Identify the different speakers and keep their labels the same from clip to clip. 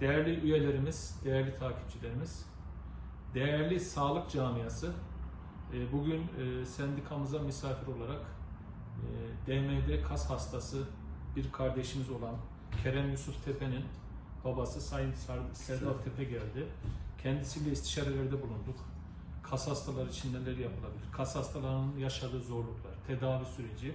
Speaker 1: değerli üyelerimiz, değerli takipçilerimiz, değerli sağlık camiası, e, bugün e, sendikamıza misafir olarak e, DMD kas hastası bir kardeşimiz olan Kerem Yusuf Tepe'nin babası Sayın Serdar Tepe geldi. Kendisiyle istişarelerde bulunduk. Kas hastaları için neler yapılabilir? Kas hastalarının yaşadığı zorluklar, tedavi süreci.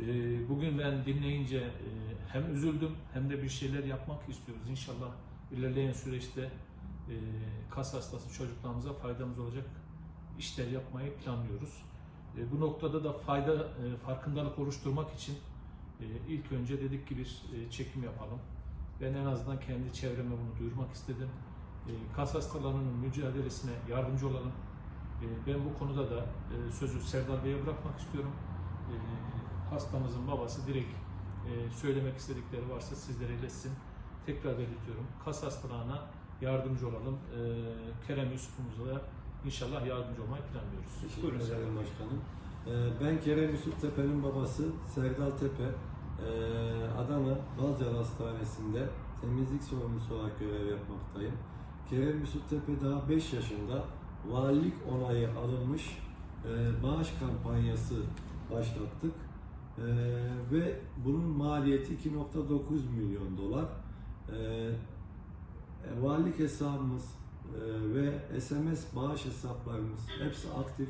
Speaker 1: Ee, Bugün ben dinleyince e, hem üzüldüm hem de bir şeyler yapmak istiyoruz. İnşallah ilerleyen süreçte e, kas hastası çocuklarımıza faydamız olacak işler yapmayı planlıyoruz. E, Bu noktada da fayda farkındalık oluşturmak için ilk önce dedik ki bir çekim yapalım. Ben en azından kendi çevreme bunu duyurmak istedim. Kas hastalarının mücadelesine yardımcı olalım. Ben bu konuda da sözü Serdar Bey'e bırakmak istiyorum. E, Hastamızın babası direkt e, söylemek istedikleri varsa sizlere iletsin. Tekrar belirtiyorum. Kas hastalarına yardımcı olalım. E, Kerem Yusuf'umuza da inşallah yardımcı olmayı planlıyoruz.
Speaker 2: Teşekkür
Speaker 1: Buyurun Bey.
Speaker 2: başkanım. Ee, Ben Kerem Yusuf Tepe'nin babası Serdal Tepe. Ee, Adana Balcar Hastanesi'nde temizlik sorumlusu olarak görev yapmaktayım. Kerem Yusuf Tepe daha 5 yaşında valilik onayı alınmış e, bağış kampanyası başlattık. Ee, ve bunun maliyeti 2.9 milyon dolar. Ee, e, valilik hesabımız e, ve SMS bağış hesaplarımız hepsi aktif.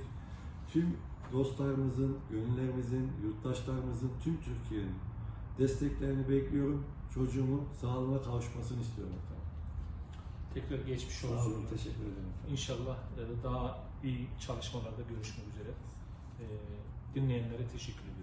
Speaker 2: Tüm dostlarımızın, gönüllerimizin, yurttaşlarımızın, tüm Türkiye'nin desteklerini bekliyorum. Çocuğumun sağlığına kavuşmasını istiyorum efendim.
Speaker 1: Tekrar geçmiş
Speaker 2: Sağ
Speaker 1: olsun.
Speaker 2: olun, teşekkür ederim efendim.
Speaker 1: İnşallah e, daha iyi çalışmalarda görüşmek üzere. E, Dinleyenlere teşekkür.
Speaker 2: Allah